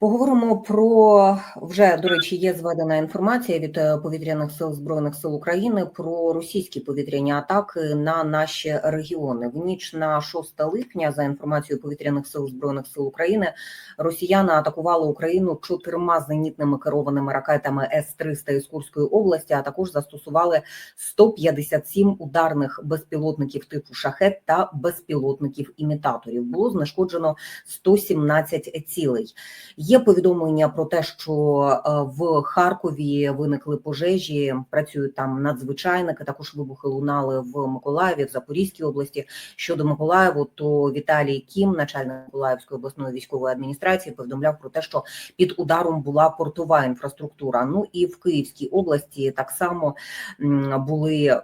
Поговоримо про вже до речі, є зведена інформація від е, повітряних сил збройних сил України про російські повітряні атаки на наші регіони. В ніч на 6 липня, за інформацією повітряних сил збройних сил України, росіяни атакували Україну чотирма зенітними керованими ракетами С-300 із Курської області, а також застосували 157 ударних безпілотників типу шахет та безпілотників імітаторів. Було знешкоджено 117 цілей. Є повідомлення про те, що е, в Харкові виникли пожежі, працюють там надзвичайники. Також вибухи лунали в Миколаєві, в Запорізькій області. Щодо Миколаєву, то Віталій Кім, начальник Миколаївської обласної військової адміністрації, повідомляв про те, що під ударом була портова інфраструктура. Ну і в Київській області так само були е,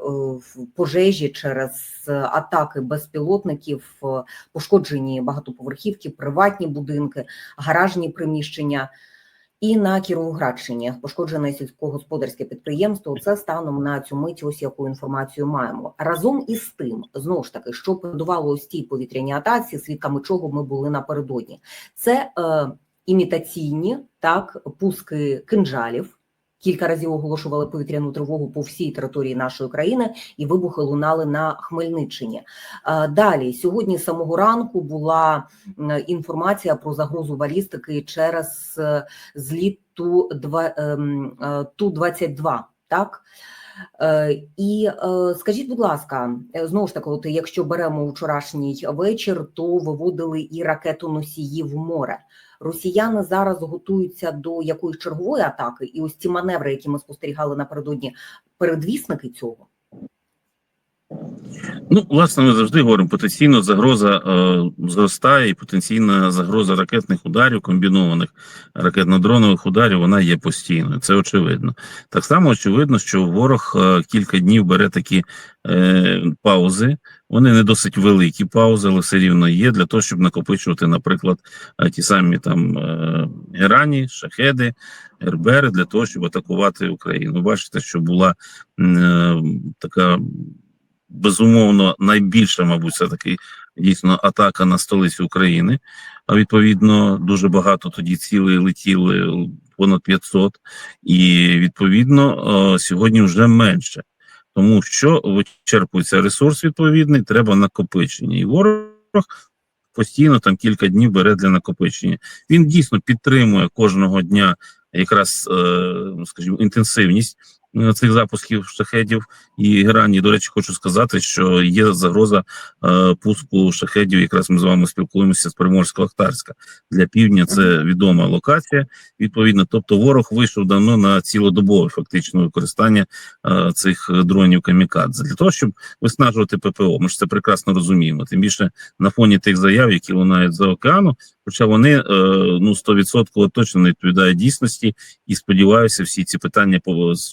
пожежі через атаки безпілотників, е, пошкоджені багатоповерхівки, приватні будинки, гаражні приміщення. І на Кіровоградщині пошкоджене сільськогосподарське підприємство. Це станом на цю мить. Ось яку інформацію маємо. Разом із тим, знову ж таки, що передувало ось тій повітряній атаці, свідками чого ми були напередодні. Це е, імітаційні так пуски кинжалів. Кілька разів оголошували повітряну тривогу по всій території нашої країни, і вибухи лунали на Хмельниччині. Далі сьогодні з самого ранку була інформація про загрозу балістики через е, зліт ту ту 22 Так Е, і е, скажіть, будь ласка, е, знову ж таки, от якщо беремо вчорашній вечір, то виводили і ракетоносії в море. Росіяни зараз готуються до якоїсь чергової атаки, і ось ці маневри, які ми спостерігали напередодні, передвісники цього. Ну, власне, ми завжди говоримо, потенційно загроза е, зростає, і потенційна загроза ракетних ударів, комбінованих ракетно-дронових ударів, вона є постійною. Це очевидно. Так само очевидно, що ворог е, кілька днів бере такі е, паузи. Вони не досить великі паузи, але все рівно є для того, щоб накопичувати, наприклад, е, ті самі там е, Ірані, шахеди, РБР, для того, щоб атакувати Україну. Бачите, що була е, така безумовно найбільша, мабуть, все таки дійсно атака на столицю України. А відповідно, дуже багато тоді цілей летіли понад 500, і відповідно сьогодні вже менше, тому що вичерпується ресурс відповідний, треба накопичення, і ворог. Постійно там кілька днів бере для накопичення. Він дійсно підтримує кожного дня якраз, е, скажімо, інтенсивність цих запусків шахедів і Ірані. До речі, хочу сказати, що є загроза е, пуску шахедів. Якраз ми з вами спілкуємося з Приморсько-Ахтарська для півдня. Це відома локація. Відповідно, тобто ворог вийшов давно на цілодобове фактично використання е, цих дронів камікадзе для того, щоб виснажувати ППО. Ми ж це прекрасно розуміємо. Тим більше на фоні тих заяв, які лунають за океану. Хоча вони е, ну 100% точно не відповідають дійсності, і сподіваюся, всі ці питання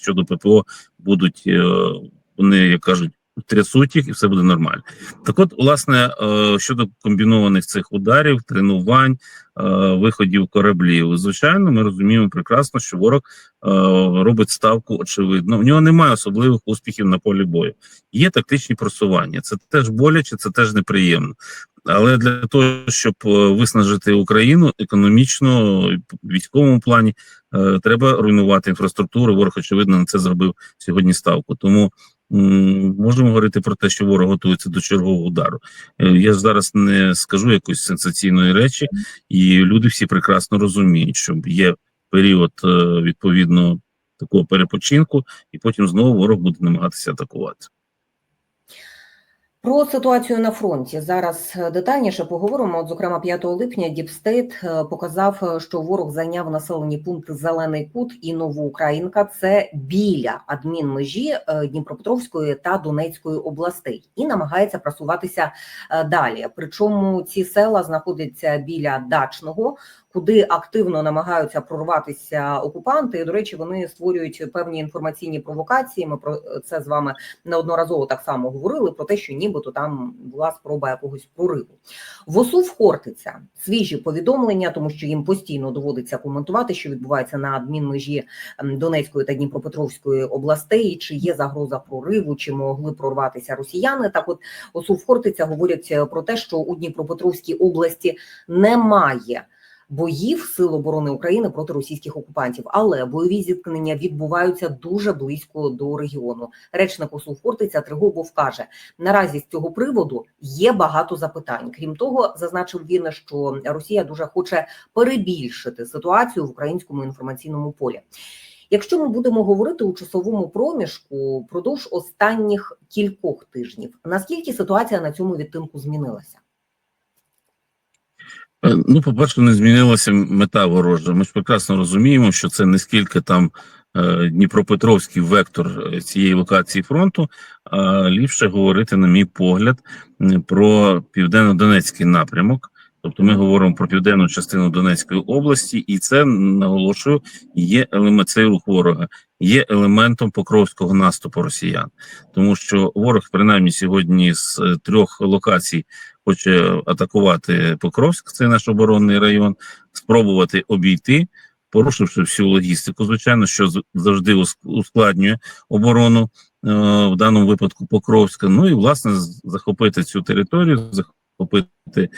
щодо ППО будуть е, вони як кажуть. Трясуть їх і все буде нормально. Так, от, власне, е, щодо комбінованих цих ударів, тренувань, виходів кораблів, звичайно, ми розуміємо прекрасно, що ворог робить ставку. Очевидно, в нього немає особливих успіхів на полі бою. Є тактичні просування. Це теж боляче, це теж неприємно. Але для того, щоб е, виснажити Україну економічно в військовому плані, е, треба руйнувати інфраструктуру. Ворог очевидно на це зробив сьогодні ставку. Тому можемо говорити про те, що ворог готується до чергового удару. Е, я зараз не скажу якоїсь сенсаційної речі, і люди всі прекрасно розуміють, що є період відповідно такого перепочинку, і потім знову ворог буде намагатися атакувати. Про ситуацію на фронті зараз е, детальніше поговоримо. От, зокрема, 5 липня Діпстейт показав, е, що ворог зайняв населені пункти Зелений Кут і Новоукраїнка. Це біля адмінмежі е, Дніпропетровської та Донецької областей, і намагається просуватися далі. Причому ці села знаходяться біля дачного куди активно намагаються прорватися окупанти. І, До речі, вони створюють певні інформаційні провокації. Ми про це з вами неодноразово так само говорили про те, що нібито там була спроба якогось прориву. В ОСУ Хортиця свіжі повідомлення, тому що їм постійно доводиться коментувати, що відбувається на адмінмежі Донецької та Дніпропетровської областей, чи є загроза прориву, чи могли прорватися росіяни. Так, от ОСУ Хортиця говорять про те, що у Дніпропетровській області немає боїв Сил оборони України проти російських окупантів. Але бойові зіткнення відбуваються дуже близько до регіону. Речник ОСУ Хортиця Тригубов каже: наразі з цього приводу є багато запитань. Крім того, зазначив він, що Росія дуже хоче перебільшити ситуацію в українському інформаційному полі. Якщо ми будемо говорити у часовому проміжку продовж останніх кількох тижнів, наскільки ситуація на цьому відтинку змінилася? Е, Ну, по-перше, не змінилася мета ворожа. Ми ж прекрасно розуміємо, що це не скільки там е, Дніпропетровський вектор е, цієї локації фронту, а ліпше говорити, на мій погляд, про південно-донецький напрямок. Тобто ми говоримо про південну частину Донецької області, і це наголошую, є елемент цей рух ворога, є елементом покровського наступу росіян, тому що ворог, принаймні, сьогодні з е, трьох локацій хоче атакувати Покровськ, це наш оборонний район, спробувати обійти, порушивши всю логістику, звичайно, що завжди ускладнює оборону е, в даному випадку Покровська. Ну і власне захопити цю територію, захопити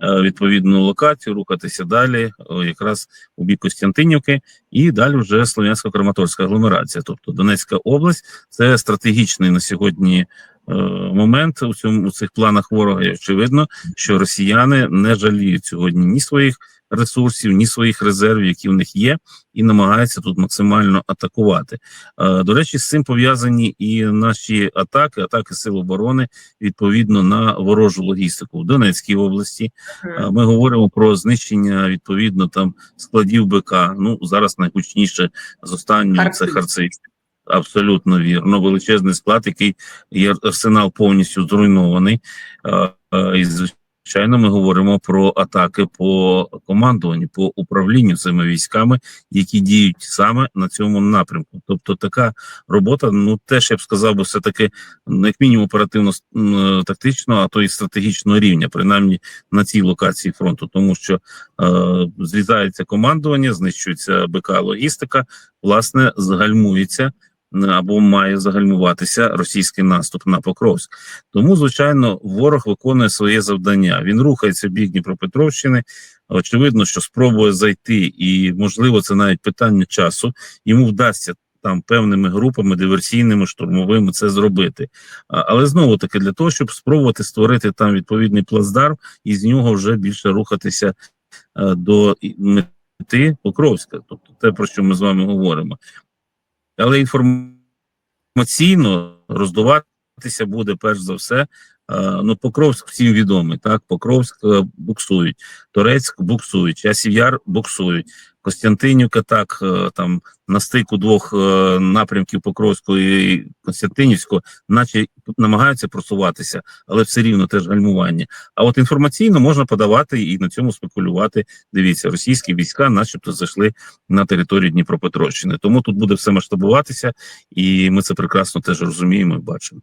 відповідну локацію, рухатися далі, якраз у бік Костянтинівки, і далі вже Слов'янсько-Краматорська агломерація. Тобто Донецька область це стратегічний на сьогодні е, момент у цьому у цих планах ворога. І очевидно, що росіяни не жаліють сьогодні ні своїх ресурсів, ні своїх резервів, які в них є, і намагаються тут максимально атакувати. Е, До речі, з цим пов'язані і наші атаки, атаки сил оборони відповідно на ворожу логістику в Донецькій області. Е, Ми говоримо про знищення відповідно там складів БК. Ну зараз найгучніше з останнього це. Харцист. Абсолютно вірно. Величезний склад, який є арсенал повністю зруйнований. Е, І звичайно, ми говоримо про атаки по командуванню, по управлінню цими військами, які діють саме на цьому напрямку. Тобто, така робота, ну теж я б сказав, би все таки ну, як мінімум оперативно м, тактично, а то і стратегічного рівня, принаймні на цій локації фронту, тому що е, зрізається командування, знищується БК логістика, власне, загальмується м, або має загальмуватися російський наступ на Покровськ. Тому, звичайно, ворог виконує своє завдання. Він рухається в бік Дніпропетровщини. Очевидно, що спробує зайти, і можливо, це навіть питання часу. Йому вдасться там певними групами диверсійними, штурмовими це зробити. Але знову таки для того, щоб спробувати створити там відповідний плацдарм, і з нього вже більше рухатися е, до мети Покровська, тобто те, про що ми з вами говоримо. Але інформаційно роздуватися буде перш за все. е, Ну, Покровськ всім відомий, так, Покровськ е, буксують, Торецьк буксують, Часів буксують, Костянтинівка так, е, там на стику двох напрямків Покровського і Костянтинівського, наче намагаються просуватися, але все рівно теж гальмування. А от інформаційно можна подавати і на цьому спекулювати. Дивіться, російські війська, начебто, зайшли на територію Дніпропетровщини. Тому тут буде все масштабуватися, і ми це прекрасно теж розуміємо і бачимо.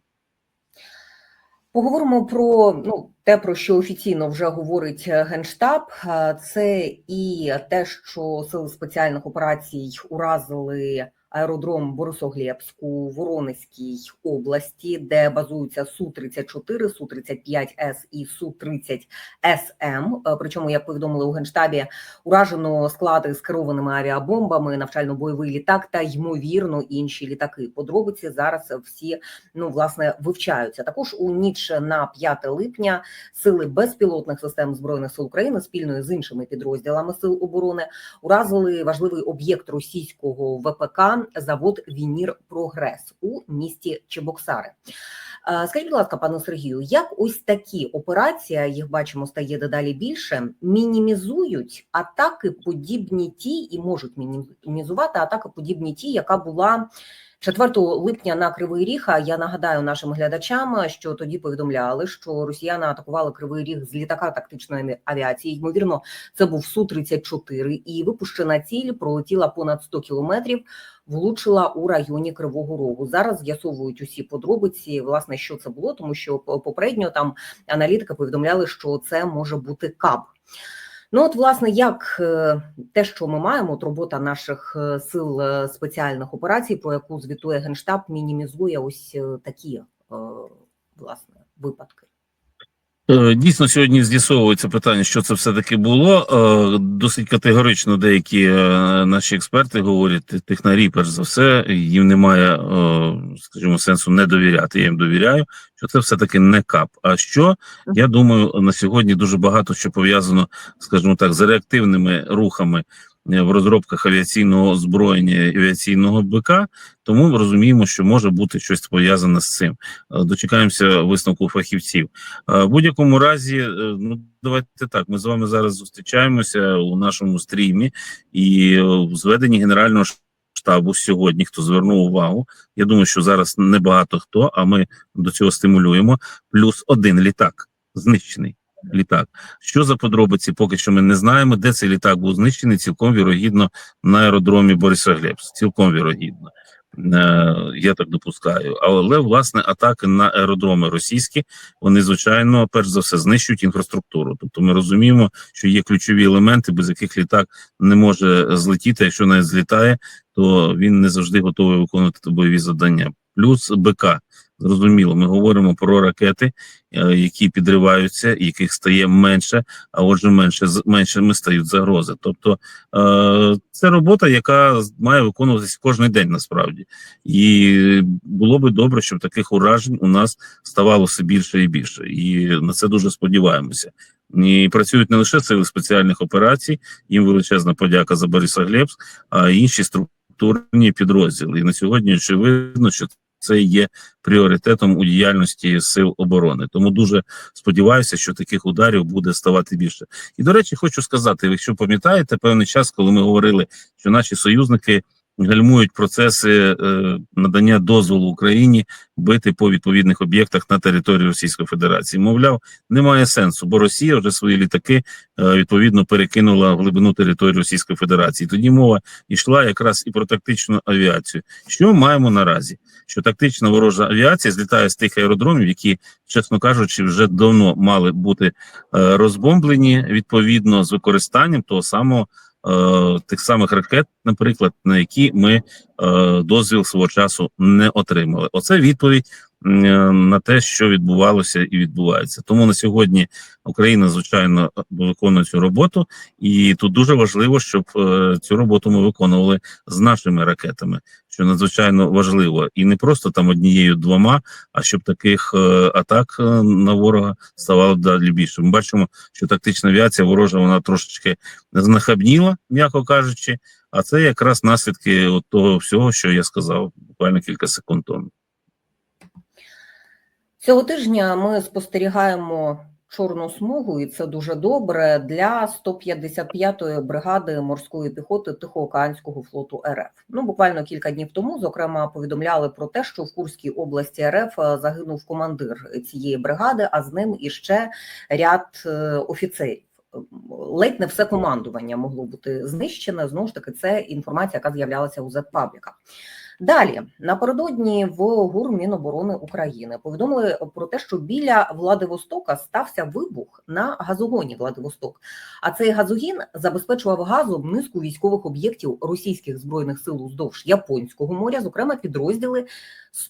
Поговоримо про ну те, про що офіційно вже говорить е, генштаб. Е, Це і те, що сили спеціальних операцій уразили аеродром Борисоглєбськ у Воронезькій області, де базуються су 34 су 35 с і су 30 СМ. Е, Причому, як повідомили у генштабі, уражено склади з керованими авіабомбами, навчально-бойовий літак та ймовірно інші літаки. Подробиці зараз всі ну власне вивчаються. Також у ніч на 5 липня сили безпілотних систем збройних сил України спільно з іншими підрозділами сил оборони уразили важливий об'єкт російського ВПК завод Вінір Прогрес у місті Чебоксари. Е, Скажіть, будь ласка, пане Сергію, як ось такі операції, їх бачимо, стає дедалі більше, мінімізують атаки, подібні ті, і можуть мінімізувати атаки, подібні ті, яка була 4 липня на Кривий Ріг. А я нагадаю нашим глядачам, що тоді повідомляли, що росіяни атакували Кривий Ріг з літака тактичної авіації. Ймовірно, це був су 34 і випущена ціль пролетіла понад 100 кілометрів. Влучила у районі Кривого Рогу. Зараз з'ясовують усі подробиці, власне, що це було, тому що попередньо там аналітики повідомляли, що це може бути КАБ. Ну, от, власне, як е, те, що ми маємо, от робота наших е, сил е, спеціальних операцій, про яку звітує Генштаб, мінімізує ось такі власне випадки. Е, Дійсно, сьогодні з'ясовується питання, що це все-таки було. Е, Досить категорично деякі е, наші експерти говорять, те- технарі, перш за все, їм немає, скажімо, сенсу не довіряти. Я їм довіряю, що це все-таки не КАП. А що я думаю, на сьогодні дуже багато що пов'язано, скажімо так, з реактивними рухами в розробках авіаційного озброєння авіаційного БК. Тому ми розуміємо, що може бути щось пов'язане з цим. Е, Дочекаємося висновку фахівців. Е, В будь-якому разі, е, ну давайте так. Ми з вами зараз зустрічаємося у нашому стрімі, і в зведенні генерального штабу сьогодні, хто звернув увагу. Я думаю, що зараз небагато хто, а ми до цього стимулюємо. Плюс один літак знищений. Літак, що за подробиці, поки що ми не знаємо, де цей літак був знищений. Цілком вірогідно на аеродромі Борисоглебськ. Цілком вірогідно. Е, я так допускаю. Але власне атаки на аеродроми російські вони звичайно перш за все знищують інфраструктуру. Тобто ми розуміємо, що є ключові елементи, без яких літак не може злетіти. Якщо навіть злітає, то він не завжди готовий виконувати бойові завдання. Плюс БК. Зрозуміло, ми говоримо про ракети, е, які підриваються, яких стає менше, а отже, менше меншими стають загрози. Тобто е, це робота, яка має виконуватися кожен день насправді, і було би добре, щоб таких уражень у нас ставало все більше і більше. І на це дуже сподіваємося. І працюють не лише сили спеціальних операцій, їм величезна подяка за Борисоглебськ, а й інші структурні підрозділи. І на сьогодні очевидно, що це є пріоритетом у діяльності сил оборони. Тому дуже сподіваюся, що таких ударів буде ставати більше. І до речі, хочу сказати, якщо пам'ятаєте, певний час, коли ми говорили, що наші союзники гальмують процеси е, надання дозволу Україні бити по відповідних об'єктах на території Російської Федерації. Мовляв, немає сенсу, бо Росія вже свої літаки е, відповідно перекинула в глибину території Російської Федерації. Тоді мова йшла якраз і про тактичну авіацію. Що маємо наразі? Що тактична ворожа авіація злітає з тих аеродромів, які, чесно кажучи, вже давно мали бути е, розбомблені відповідно з використанням того самого тих самих ракет, наприклад, на які ми е, дозвіл свого часу не отримали. Оце відповідь е, на те, що відбувалося і відбувається. Тому на сьогодні Україна звичайно виконує цю роботу, і тут дуже важливо, щоб е, цю роботу ми виконували з нашими ракетами, що надзвичайно важливо, і не просто там однією двома, а щоб таких атак на ворога ставало далі більше. Ми бачимо, що тактична авіація ворожа вона трошечки знахабніла, м'яко кажучи. А це якраз наслідки от того всього, що я сказав буквально кілька секунд тому. Цього тижня ми спостерігаємо чорну смугу, і це дуже добре для 155-ї бригади морської піхоти Тихоокеанського флоту РФ. Ну буквально кілька днів тому, зокрема, повідомляли про те, що в Курській області РФ е, загинув командир цієї бригади, а з ним іще ряд е, офіцерів. Ледь не все командування могло бути знищене. Знову ж таки, це інформація, яка з'являлася у Зетпабліка. Далі напередодні в ГУР Міноборони України повідомили про те, що біля Владивостока стався вибух на газогоні Владивосток. А цей газогін забезпечував газом низку військових об'єктів російських збройних сил уздовж Японського моря, зокрема підрозділи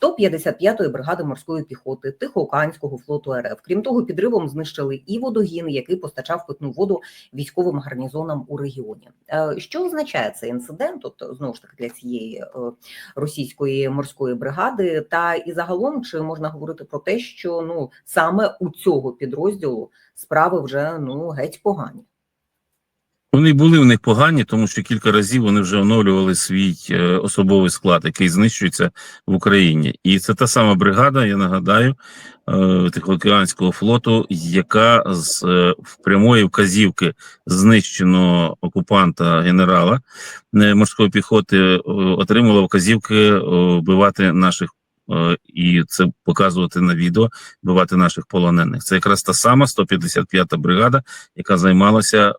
155-ї бригади морської піхоти Тихоокеанського флоту РФ. Крім того, підривом знищили і водогін, який постачав питну воду військовим гарнізонам у регіоні. Е, Що означає цей інцидент? От знову ж таки для цієї е, російської морської бригади, та і загалом чи можна говорити про те, що ну саме у цього підрозділу справи вже ну геть погані. Вони були в них погані, тому що кілька разів вони вже оновлювали свій е, особовий склад, який знищується в Україні. І це та сама бригада, я нагадаю, е, Тихоокеанського флоту, яка з е, прямої вказівки знищеного окупанта генерала морської піхоти отримала вказівки вбивати наших. І це показувати на відео, вбивати наших полонених. Це якраз та сама 155-та бригада, яка займалася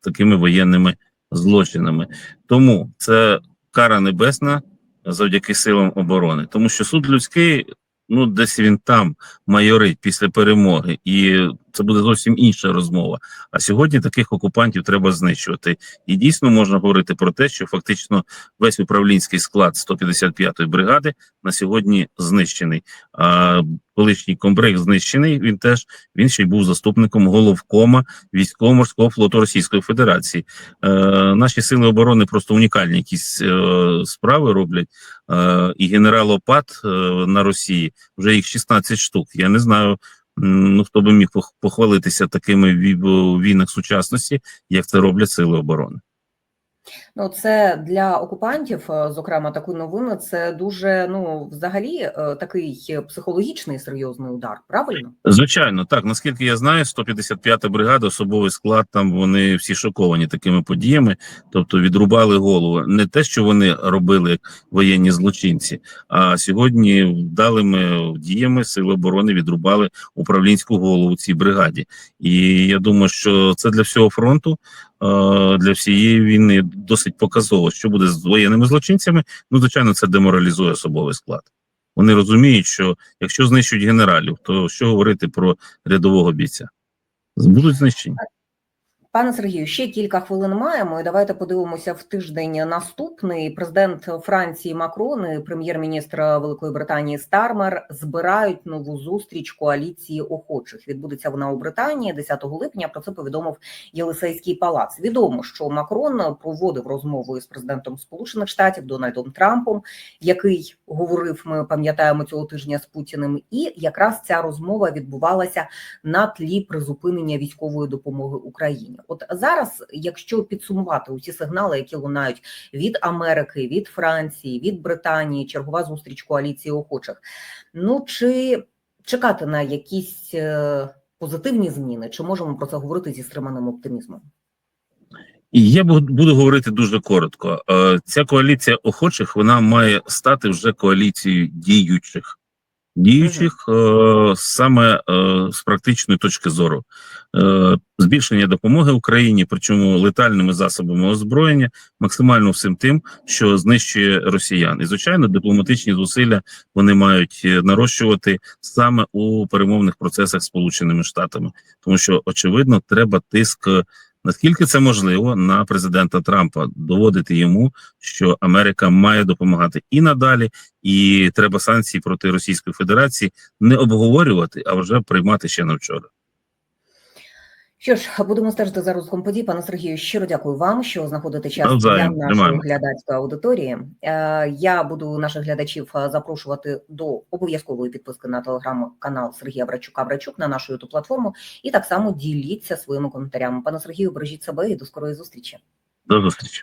такими воєнними злочинами. Тому це кара небесна завдяки силам оборони, тому що суд людський, ну десь він там майорить після перемоги, і це буде зовсім інша розмова. А сьогодні таких окупантів треба знищувати. І дійсно можна говорити про те, що фактично весь управлінський склад 155-ї бригади на сьогодні знищений. А колишній комбриг знищений. Він теж він ще й був заступником головкома військово-морського флоту Російської Федерації. Е, наші сили оборони просто унікальні якісь е, справи роблять. Е, і генерал Опат е, на Росії вже їх 16 штук. Я не знаю. Ну, хто би міг пох- похвалитися такими в війнах сучасності, як це роблять сили оборони. Ну, це для окупантів, е, зокрема, таку новину. Це дуже ну, взагалі, е, такий психологічний серйозний удар. Правильно? Звичайно, так наскільки я знаю, 155-та бригада, особовий склад. Там вони всі шоковані такими подіями, тобто відрубали голову. Не те, що вони робили як воєнні злочинці, а сьогодні вдалими діями сили оборони відрубали управлінську голову цій бригаді. І я думаю, що це для всього фронту, е, для всієї війни досить показово, що буде з воєнними злочинцями. Ну, звичайно, це деморалізує особовий склад. Вони розуміють, що якщо знищують генералів, то що говорити про рядового бійця? Будуть знищені. Пане Сергію, ще кілька хвилин маємо. І давайте подивимося в тиждень наступний. Президент Франції Макрон і прем'єр-міністр Великої Британії Стармер збирають нову зустріч коаліції охочих. Відбудеться вона у Британії 10 липня. Про це повідомив Єлисейський палац. Відомо, що Макрон проводив розмову із президентом Сполучених Штатів Дональдом Трампом, який говорив, ми пам'ятаємо цього тижня з Путіним. І якраз ця розмова відбувалася на тлі призупинення військової допомоги Україні. От зараз, якщо підсумувати усі сигнали, які лунають від Америки, від Франції, від Британії, чергова зустріч коаліції охочих, ну чи чекати на якісь е, позитивні зміни, чи можемо про це говорити зі стриманим оптимізмом? І я бу- буду говорити дуже коротко. Е, Ця коаліція охочих вона має стати вже коаліцією діючих. Діючих е, саме е, з практичної точки зору. Е, збільшення допомоги Україні, причому летальними засобами озброєння, максимально всім тим, що знищує росіян. І звичайно, дипломатичні зусилля вони мають нарощувати саме у перемовних процесах з Сполученими Штатами, тому що очевидно, треба тиск. Наскільки це можливо на президента Трампа доводити йому, що Америка має допомагати і надалі, і треба санкції проти Російської Федерації не обговорювати, а вже приймати ще на вчора. Що ж, будемо стежити за розвитком подій. Пане Сергію, щиро дякую вам, що знаходите час для нашої Тримаємо. глядацької аудиторії. Е, Я буду наших глядачів е, запрошувати до обов'язкової підписки на телеграм-канал Сергія Брачука Брачук на нашу youtube платформу і так само діліться своїми коментарями. Пане Сергію, бережіть себе і до скорої зустрічі. До зустрічі.